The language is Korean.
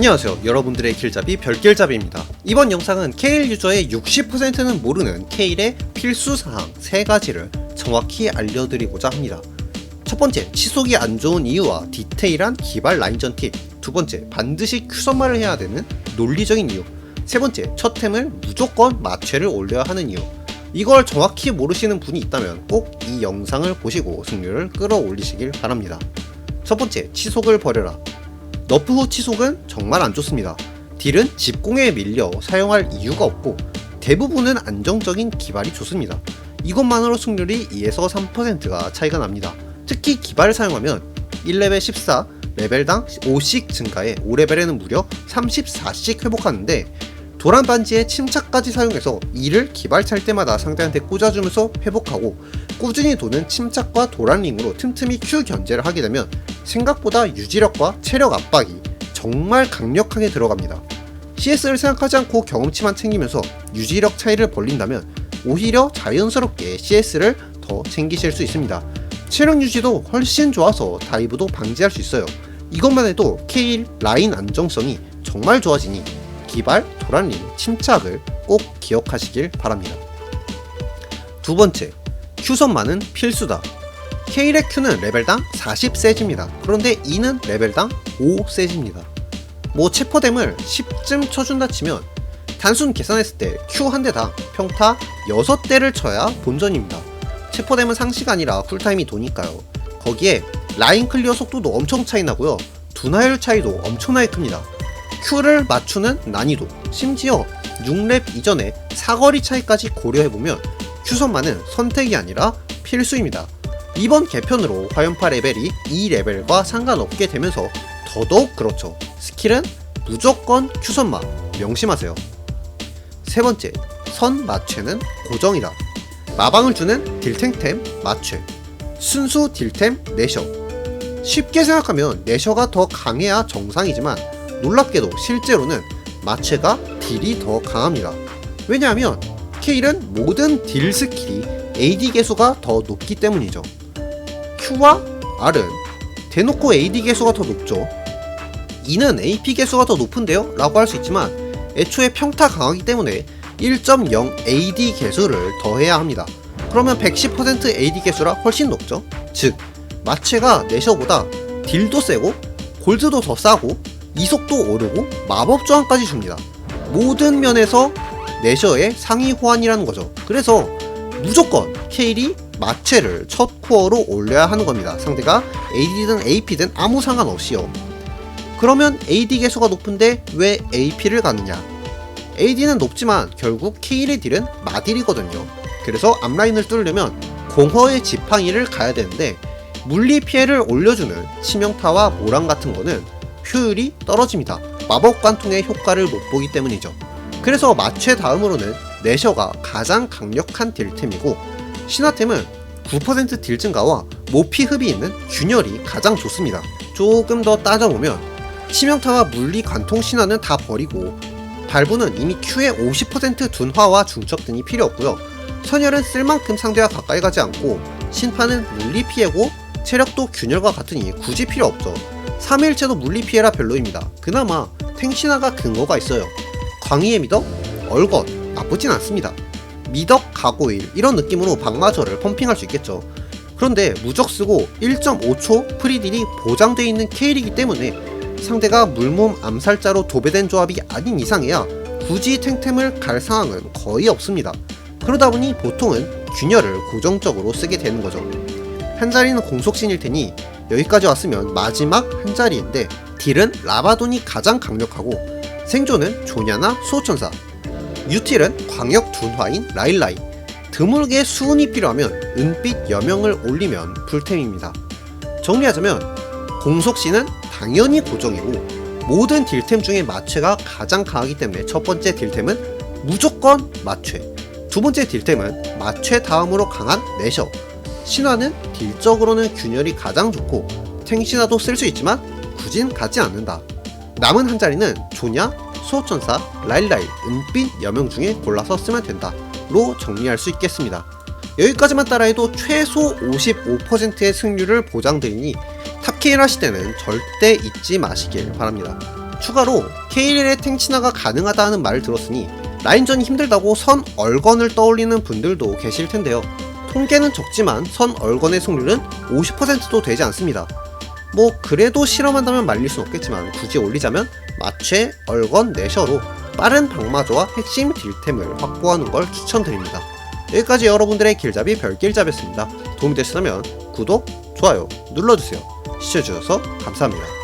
안녕하세요. 여러분들의 길잡이 별길잡이입니다. 이번 영상은 케일 유저의 60%는 모르는 케일의 필수사항 3가지를 정확히 알려드리고자 합니다. 첫 번째 치속이 안 좋은 이유와 디테일한 기발 라인전 팁 두 번째 반드시 큐선마를 해야 되는 논리적인 이유. 세 번째 첫 템을 무조건 마취를 올려야 하는 이유. 이걸 정확히 모르시는 분이 있다면 꼭 이 영상을 보시고 승률을 끌어올리시길 바랍니다. 첫 번째 치속을 버려라 너프 후 치속은 정말 안 좋습니다. 딜은 집공에 밀려 사용할 이유가 없고 대부분은 안정적인 기발이 좋습니다. 이것만으로 승률이 2에서 3%가 차이가 납니다. 특히 기발을 사용하면 1레벨 14, 레벨당 5씩 증가해 5레벨에는 무려 34씩 회복하는데 도란 반지에 침착까지 사용해서 이를 기발 찰 때마다 상대한테 꽂아주면서 회복하고 꾸준히 도는 침착과 도란 링으로 틈틈이 Q 견제를 하게 되면 생각보다 유지력과 체력 압박이 정말 강력하게 들어갑니다. CS를 생각하지 않고 경험치만 챙기면서 유지력 차이를 벌린다면 오히려 자연스럽게 CS를 더 챙기실 수 있습니다. 체력 유지도 훨씬 좋아서 다이브도 방지할 수 있어요. 이것만 해도 K1 라인 안정성이 정말 좋아지니 기발, 도란링, 침착을 꼭 기억하시길 바랍니다. 두 번째, Q선만은 필수다. K의 Q는 레벨당 40세지입니다. 그런데 E는 레벨당 5세지입니다. 뭐 체포뎀을 10쯤 쳐준다 치면 단순 계산했을 때 Q 한 대당 평타 6대를 쳐야 본전입니다. 체포뎀은 상시가 아니라 쿨타임이 도니까요. 거기에 라인 클리어 속도도 엄청 차이 나고요. 두나율 차이도 엄청나게 큽니다. Q를 맞추는 난이도, 심지어 6렙 이전에 사거리 차이까지 고려해보면 Q선만은 선택이 아니라 필수입니다. 이번 개편으로 화염파 레벨이 이 레벨과 상관없게 되면서 더더욱 그렇죠. 스킬은 무조건 Q선마 명심하세요. 세 번째, 선 마취는 고정이다. 마방을 주는 딜탱템 마취. 순수 딜템 내셔. 쉽게 생각하면 내셔가 더 강해야 정상이지만 놀랍게도 실제로는 마체가 딜이 더 강합니다. 왜냐하면 K는 모든 딜 스킬이 AD 개수가 더 높기 때문이죠. Q와 R은 대놓고 AD 개수가 더 높죠. E는 AP 개수가 더 높은데요? 라고 할 수 있지만 애초에 평타 강하기 때문에 1.0 AD 개수를 더해야 합니다. 그러면 110% AD 개수라 훨씬 높죠. 즉, 마체가 내셔보다 딜도 세고 골드도 더 싸고 이속도 오르고 마법 저항까지 줍니다. 모든 면에서 내셔의 상위 호환이라는 거죠. 그래서 무조건 케일이 마체를 첫 코어로 올려야 하는 겁니다. 상대가 AD든 AP든 아무 상관없이요. 그러면 AD 개수가 높은데 왜 AP를 가느냐? AD는 높지만 결국 케일의 딜은 마딜이거든요. 그래서 앞라인을 뚫으려면 공허의 지팡이를 가야 되는데 물리 피해를 올려주는 치명타와 모랑 같은 거는 효율이 떨어집니다. 마법 관통의 효과를 못 보기 때문이죠. 그래서 마취 다음으로는 내셔가 가장 강력한 딜템이고 신화템은 9%딜 증가와 모피 흡이 있는 균열이 가장 좋습니다. 조금 더 따져보면 치명타와 물리 관통 신화는 다 버리고 발부는 이미 Q의 50% 둔화와 중첩 등이 필요 없고요. 선열은 쓸 만큼 상대와 가까이 가지 않고 신파는 물리 피해고 체력도 균열과 같으니 굳이 필요 없죠. 3일째도 물리 피해라 별로입니다. 그나마 탱신화가 근거가 있어요. 광희의 미덕, 얼것 나쁘진 않습니다. 미덕, 가고일 이런 느낌으로 방마저를 펌핑할 수 있겠죠. 그런데 무적 쓰고 1.5초 프리딜이 보장되어 있는 케일이기 때문에 상대가 물몸 암살자로 도배된 조합이 아닌 이상해야 굳이 탱템을 갈 상황은 거의 없습니다. 그러다 보니 보통은 균열을 고정적으로 쓰게 되는 거죠. 한 자리는 공속신일 테니 여기까지 왔으면 마지막 한 자리인데 딜은 라바돈이 가장 강력하고 생존은 조냐나 수호천사 유틸은 광역 둔화인 라일라이 드물게 수운이 필요하면 은빛 여명을 올리면 불템입니다 정리하자면 공속신은 당연히 고정이고 모든 딜템 중에 마취가 가장 강하기 때문에 첫 번째 딜템은 무조건 마취 두 번째 딜템은 마취 다음으로 강한 내셔 신화는 딜적으로는 균열이 가장 좋고 탱신화도 쓸 수 있지만 굳인 가지 않는다. 남은 한 자리는 조냐, 수호천사, 라일라일, 은빛 여명 중에 골라서 쓰면 된다.로 정리할 수 있겠습니다. 여기까지만 따라해도 최소 55%의 승률을 보장드리니 탑케일 하실 때는 절대 잊지 마시길 바랍니다. 추가로 K1의 탱친화가 가능하다 하는 말을 들었으니 라인전이 힘들다고 선 얼건을 떠올리는 분들도 계실 텐데요. 통계는 적지만 선 얼건의 승률은 50%도 되지 않습니다. 뭐 그래도 실험한다면 말릴 순 없겠지만 굳이 올리자면 마취, 얼건, 내셔로 빠른 방마저와 핵심 딜템을 확보하는 걸 추천드립니다. 여기까지 여러분들의 길잡이 별길잡이였습니다. 도움이 되셨다면 구독, 좋아요 눌러주세요. 시청해주셔서 감사합니다.